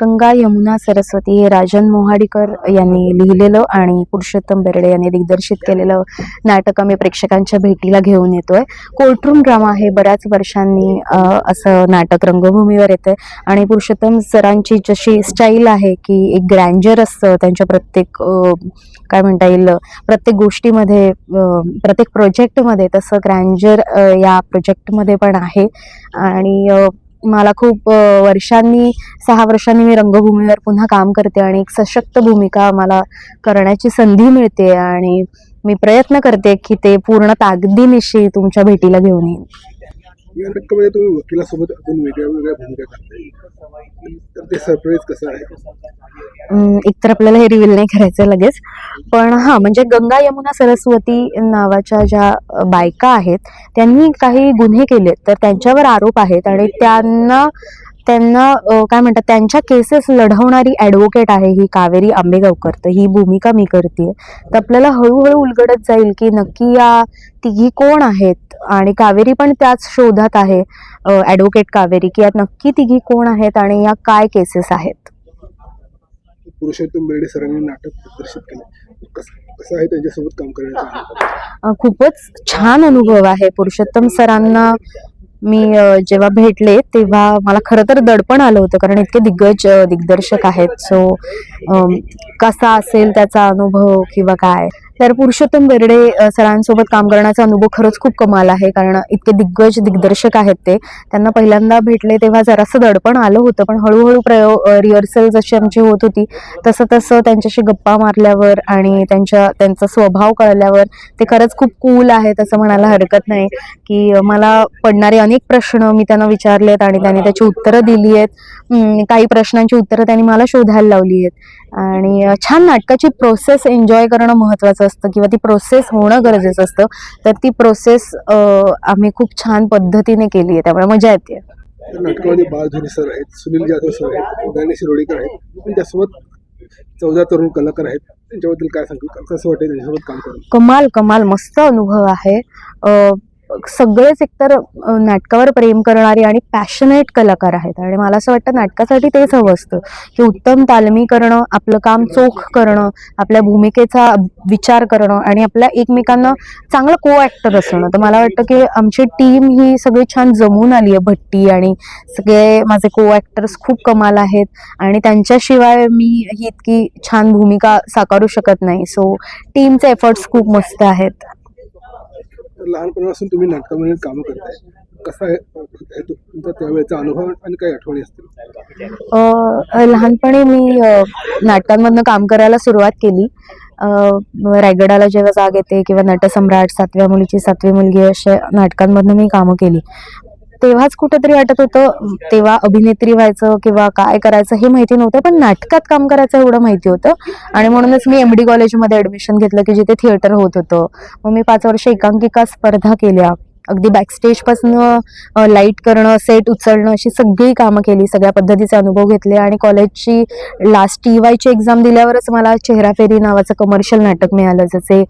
गंगा यमुना सरस्वती हे राजन मोहाडीकर यांनी लिहिलेलं आणि पुरुषोत्तम बेर्डे यांनी दिग्दर्शित केलेलं नाटक आम्ही प्रेक्षकांच्या भेटीला घेऊन येतोय. कोर्टरूम ड्रामा हे बऱ्याच वर्षांनी असं नाटक रंगभूमीवर येतंय. आणि पुरुषोत्तम सरांची जशी स्टाईल आहे की एक ग्रँजर असतं त्यांच्या प्रत्येक काय म्हणता येईल प्रत्येक गोष्टीमध्ये प्रत्येक प्रोजेक्टमध्ये तसं ग्रँजर या प्रोजेक्टमध्ये पण आहे. आणि मला खूप वर्षांनी सहा वर्षांनी मी रंगभूमीवर पुन्हा काम करते आणि एक सशक्त भूमिका मला करण्याची संधी मिळते आणि मी प्रयत्न करते की ते पूर्ण ताकदीनिशी तुमच्या भेटीला घेऊन येईन या नाटकामध्ये तुम्ही वकिलासोबत अजून वेगळ्या वेगळ्या भूमिका करताय. तर ते सरप्राईज कसं आहे? एकतर आपल्याला हे रिव्हील नाही करायचं लगेच. पण हां म्हणजे गंगा यमुना सरस्वती नावाच्या ज्या बायका आहेत त्यांनी काही गुन्हे केलेत. तर त्यांच्यावर आरोप आहेत आणि त्यांना त्यांना काय म्हणतात त्यांच्या केसेस लढवणारी ॲडव्होकेट आहे ही कावेरी आंबेगावकर. तर ही भूमिका मी करते तर आपल्याला हळूहळू उलगडत जाईल की नक्की या तिघी कोण आहेत आणि कावेरी पण त्याच शोधात आहे ॲडव्होकेट कावेरी की या नक्की तिघी कोण आहेत आणि या काय केसेस आहेत? पुरुषोत्तम बेर्डे सरांनी नाटक प्रदर्शित केलं. कसं कसं आहे त्यांच्यासोबत काम करण्याचा? खूपच छान अनुभव आहे पुरुषोत्तम सरांना. मी जेव्हा भेटले तेव्हा मला खरं तर दडपण आलं होतं कारण इतके दिग्गज दिग्दर्शक आहेत. सो कसा असेल त्याचा अनुभव किंवा काय? तर पुरुषोत्तम बेर्डे सरांसोबत काम करण्याचा अनुभव खरंच खूप कमाल आहे कारण इतके दिग्गज दिग्दर्शक आहेत ते. त्यांना पहिल्यांदा भेटले तेव्हा जरासं दडपण आलं होतं पण हळूहळू प्रयोग रिहर्सल जशी आमची होत होती. तसं तसं त्यांच्याशी गप्पा मारल्यावर आणि त्यांच्या त्यांचा स्वभाव कळल्यावर ते खरंच खूप कूल आहेत असं म्हणायला हरकत नाही. की मला पडणारे अनेक प्रश्न मी त्यांना विचारलेत आणि त्यांनी त्याची उत्तरं दिली आहेत. काही प्रश्नांची उत्तरं त्यांनी मला शोधायला लावली आहेत. आणि छान नाटकाची प्रोसेस एन्जॉय करणं महत्त्वाचं असतं किंवा ती प्रोसेस होणं गरजेचं असतं. तर ती प्रोसेस आम्ही खूप छान पद्धतीने केली आहे. त्यामुळे मजा येते. नाटकामध्ये बाळधोनी सर आहेत सुनील जाधव सर आहेत गणेश रोडीकर आहेत. त्यासोबत चौदा तरुण कलाकार आहेत. त्यांच्याबद्दल काय सांगू? कसं वाटेल त्यांच्यासोबत काम करून? कमाल कमाल. मस्त अनुभव आहे. सगळेच एकतर नाटकावर प्रेम करणारे आणि पॅशनेट कलाकार आहेत. आणि मला असं वाटतं नाटकासाठी तेच हवं असतं की उत्तम तालमी करणं आपलं काम चोख करणं आपल्या भूमिकेचा विचार करणं आणि आपल्या एकमेकांना चांगलं को ॲक्टर असणं. तर मला वाटतं की आमची टीम ही सगळी छान जमून आली आहे भट्टी आणि सगळे माझे को ॲक्टर्स खूप कमाल आहेत. आणि त्यांच्याशिवाय मी ही इतकी छान भूमिका साकारू शकत नाही. सो टीमचे एफर्ट्स खूप मस्त आहेत. लहानपणापासून तुम्ही नाटकामध्ये कामं करताय. कसा आहे तुमचा त्यावेळेचा अनुभव आणि काही आठवणी असतील? लहानपणी मी नाटकांमधनं काम करायला सुरुवात केली. रायगडाला जेव्हा जाग येते किंवा नटसम्राट सातव्या मुलीची सातवी मुलगी अशा नाटकांमधनं मी कामं केली. तेव्हाच कुठेतरी वाटत होतं तेव्हा अभिनेत्री व्हायचं किंवा काय करायचं हे माहिती नव्हतं पण नाटकात काम करायचं एवढं माहिती होतं. आणि म्हणूनच मी एम डी कॉलेजमध्ये ॲडमिशन घेतलं की जिथे थिएटर होत होतं. मग मी पाच वर्ष एकांकिका स्पर्धा केल्या. अगदी बॅकस्टेजपासून लाइट करणं सेट उचलणं अशी सगळी कामं केली सगळ्या पद्धतीचे अनुभव घेतले आणि कॉलेजची लास्ट टी वायची एक्झाम दिल्यावरच मला चेहरा फेरी नावाचं कमर्शियल नाटक मिळालं जसे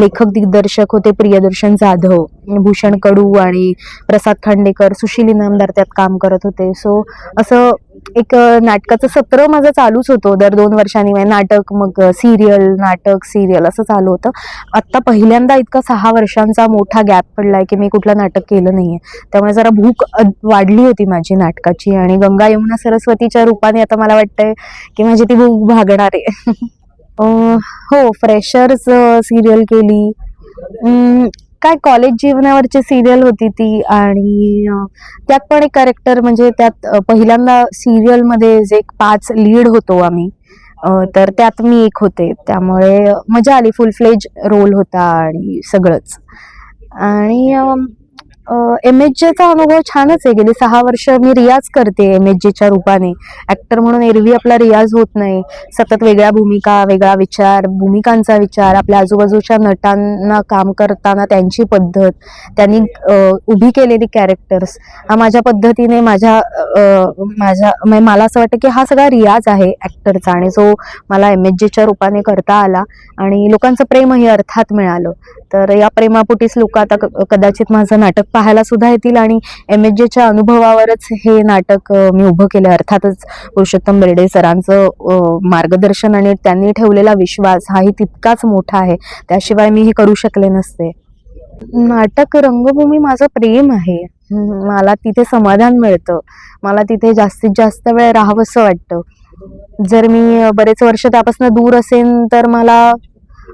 लेखक दिग्दर्शक होते प्रियदर्शन जाधव भूषण कडू आणि प्रसाद खांडेकर सुशील इनामदार त्यात काम करत होते. सो असं एक नाटकाचं सत्र माझं चालूच होतं. दर दोन वर्षांनी म्हणजे नाटक मग सिरियल नाटक सिरियल असं चालू होतं. आत्ता पहिल्यांदा इतका सहा वर्षांचा मोठा गॅप पडलाय की मी कुठलं नाटक केलं नाहीये. त्यामुळे जरा भूक वाढली होती माझी नाटकाची आणि गंगा यमुना सरस्वतीच्या रूपाने आता मला वाटतंय की माझी ती भूक भागणार आहे. हो फ्रेशर्स सिरियल केली. काय कॉलेज जीवनावरची सिरियल होती ती आणि त्यात पण एक कॅरेक्टर म्हणजे त्यात पहिल्यांदा सिरियलमध्ये जे एक पाच लीड होतो आम्ही तर त्यात मी एक होते. त्यामुळे मजा आली. फुल फ्लेज रोल होता आणि सगळंच. आणि एम एच जेचा अनुभव छानच आहे. गेली सहा वर्ष मी रियाज करते एम एच जेच्या रूपाने. ॲक्टर म्हणून एरवी आपला रियाज होत नाही. सतत वेगळ्या भूमिका वेगळा विचार भूमिकांचा विचार आपल्या आजूबाजूच्या नटांना काम करताना त्यांची पद्धत त्यांनी उभी केलेली कॅरेक्टर्स हा माझ्या पद्धतीने माझ्या माझ्या म्हणजे मला असं वाटतं की हा सगळा रियाज आहे ॲक्टरचा आणि जो मला एम एच जेच्या रूपाने करता आला आणि लोकांचं प्रेमही अर्थात मिळालं. तर या प्रेमापोटीच लोक आता क- कदाचित माझं नाटक पाहायला सुद्धा येतील आणि एम एच जेच्या अनुभवावरच हे नाटक मी उभं केलं. अर्थातच पुरुषोत्तम बेर्डे सरांचं मार्गदर्शन आणि त्यांनी ठेवलेला विश्वास हाही तितकाच मोठा आहे. त्याशिवाय मी हे करू शकले नसते. नाटक रंगभूमी माझं प्रेम आहे. मला तिथे समाधान मिळतं. मला तिथे जास्तीत जास्त वेळ राहावंसं वाटतं. जर मी बरेच वर्ष त्यापासून दूर असेन तर मला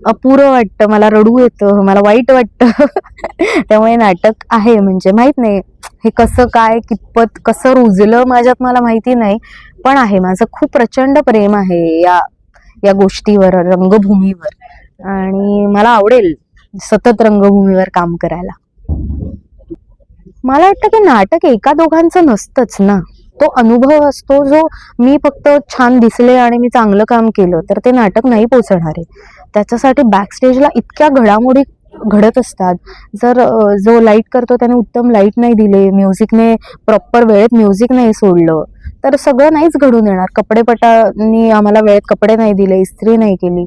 अपुरं वाटतं मला रडू येतं मला वाईट वाटतं. त्यामुळे नाटक आहे म्हणजे माहीत नाही हे कसं काय कितपत कसं रुजलं माझ्यात मला माहिती नाही पण आहे माझं खूप प्रचंड प्रेम आहे या या गोष्टीवर रंगभूमीवर. आणि मला आवडेल सतत रंगभूमीवर काम करायला. मला वाटतं की नाटक एका दोघांचं नसतंच ना. तो अनुभव असतो जो मी फक्त छान दिसले आणि मी चांगलं काम केलं तर ते नाटक नाही पोचणार. आहे त्याच्यासाठी बॅकस्टेजला इतक्या घडामोडी घडत असतात. जर जो लाइट करतो त्याने उत्तम लाइट नाही दिले म्युझिकने प्रॉपर वेळेत म्युझिक नाही सोडलं तर सगळं नाहीच घडून येणार. कपडेपटांनी आम्हाला वेळेत कपडे नाही दिले इस्त्री नाही केली.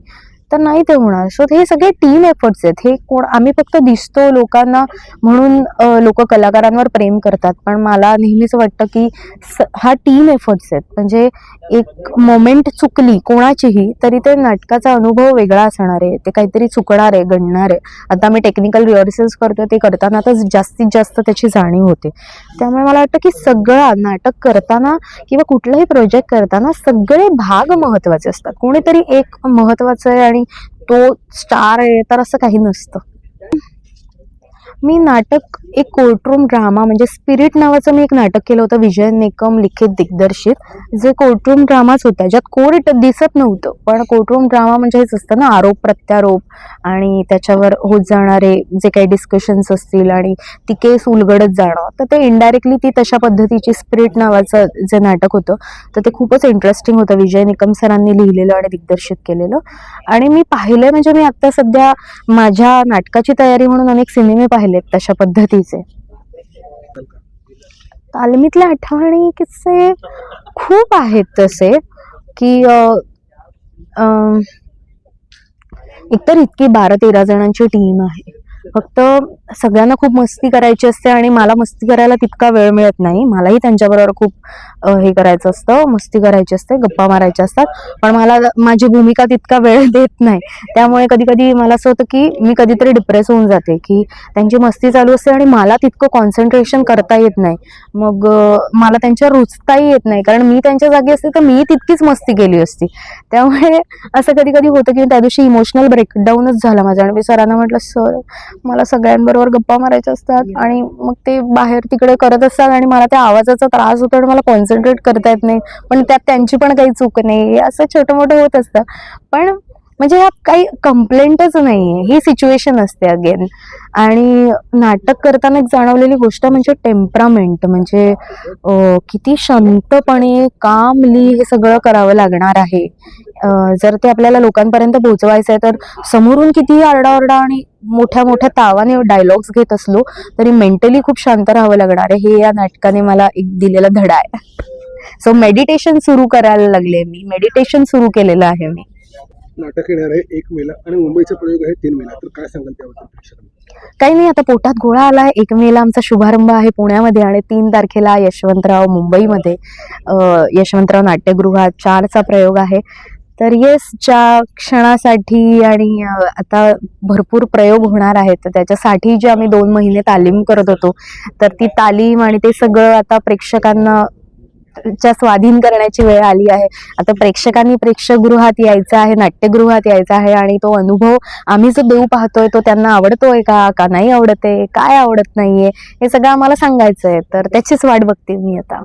तर नाही ते होणार. सो हे सगळे टीम एफर्ट्स आहेत. हे कोण आम्ही फक्त दिसतो लोकांना म्हणून लोक कलाकारांवर प्रेम करतात. पण मला नेहमीच वाटतं की स- हा टीम एफर्ट्स आहेत. म्हणजे एक मोमेंट चुकली कोणाचीही तरी ते नाटकाचा अनुभव वेगळा असणार आहे. ते काहीतरी चुकणार आहे घडणार आहे. आता आम्ही टेक्निकल रिहर्सल्स करतो ते करताना तर जास्तीत जास्त त्याची जाणीव होते. त्यामुळे मला वाटतं की सगळा नाटक करताना किंवा कुठलाही प्रोजेक्ट करताना सगळे भाग महत्त्वाचे असतात. कोणीतरी एक महत्वाचं आहे आणि तो स्टार आहे तर असं काही नसतं. मी नाटक एक कोर्टरूम ड्रामा म्हणजे स्पिरिट नावाचं मी एक नाटक केलं होतं विजय निकम लिखित दिग्दर्शित जे कोर्टरूम ड्रामाच होता ज्यात कोर्ट दिसत नव्हतं. पण कोर्टरूम ड्रामा म्हणजे हेच असतं ना आरोप प्रत्यारोप आणि त्याच्यावर होत जाणारे जे काही डिस्कशन्स असतील आणि ती केस उलगडत जाणं. तर ते इनडायरेक्टली ती तशा पद्धतीची स्पिरिट नावाचं जे नाटक होतं तर ते खूपच इंटरेस्टिंग होतं. विजय निकम सरांनी लिहिलेलं आणि दिग्दर्शित केलेलं. आणि मी पाहिलं म्हणजे मी आत्ता सध्या माझ्या नाटकाची तयारी म्हणून अनेक सिनेमे पाहिले पाहिलेत तशा पद्धतीचे. तालमीतले आठवणी किस्से खूप आहेत तसे की एकतर इतकी बारा तेरा जणांची टीम आहे. फक्त सगळ्यांना खूप मस्ती करायची असते आणि मला मस्ती करायला तितका वेळ मिळत नाही. मलाही त्यांच्याबरोबर खूप हे करायचं असतं मस्ती करायची असते गप्पा मारायच्या असतात. पण मला माझी भूमिका तितका वेळ देत नाही. त्यामुळे कधी कधी मला असं होतं की मी कधीतरी डिप्रेस होऊन जाते की त्यांची मस्ती चालू असते आणि मला तितकं कॉन्सन्ट्रेशन करता येत नाही. मग मला त्यांच्या रुचताही येत नाही. कारण मी त्यांच्या जागी असते तर मी तितकीच मस्ती केली असती. त्यामुळे असं कधी कधी होतं की त्या दिवशी इमोशनल ब्रेकडाऊनच झाला माझा. आणि मी सरांना म्हटलं सर मला सगळ्यांबरोबर गप्पा मारायच्या असतात आणि मग ते बाहेर तिकडे करत असतात आणि मला त्या आवाजाचा त्रास होतो आणि मला कॉन्सन्ट्रेट करता येत नाही. पण त्यात त्यांची पण काही चूक नाही. असं छोटं मोठं होत असतं. पण म्हणजे ह्या काही कंप्लेंटच नाहीये. ही सिच्युएशन असते अगेन आणि नाटक करताना एक जाणवलेली गोष्ट म्हणजे टेम्परामेंट म्हणजे किती शांतपणे कामली हे सगळं करावं लागणार आहे. जर ते आपल्याला लोकांपर्यंत पोहोचवायचं आहे तर समोरून कितीही आरडाओरडा आणि मोठ्या मोठ्या तावाने डायलॉग्स घेत असलो तरी मेंटली खूप शांत राहावं लागणार आहे. हे या नाटकाने मला एक दिलेला धडा आहे. सो मेडिटेशन सुरू करायला लागले मी. मेडिटेशन सुरू केलेलं आहे मी. नाटक येणार आहे एक मेला आणि मुंबईचा प्रयोग आहे तीन मेला. तर काय सांगाल त्याबद्दल काही नाही आता पोटात गोळा आलाय. एक मेला आमचा शुभारंभ आहे पुण्यामध्ये आणि तीन तारखेला यशवंतराव मुंबईमध्ये. यशवंतराव नाट्यगृहात चारचा प्रयोग आहे. तर येस ज्या क्षणासाठी आणि आता भरपूर प्रयोग होणार आहेत तर त्याच्यासाठी जे आम्ही दोन महिने तालीम करत होतो तर ती तालीम आणि ते सगळं आता प्रेक्षकांना च्या स्वाधीन करण्याची वेळ आली आहे. आता प्रेक्षकांनी प्रेक्षकगृहात यायचं आहे नाट्यगृहात यायचं आहे आणि तो अनुभव आम्ही जो देऊ पाहतोय तो त्यांना आवडतोय का का नाही आवडत आहे काय आवडत नाहीये हे सगळं आम्हाला सांगायचं आहे तर त्याचीच वाट बघते मी आता.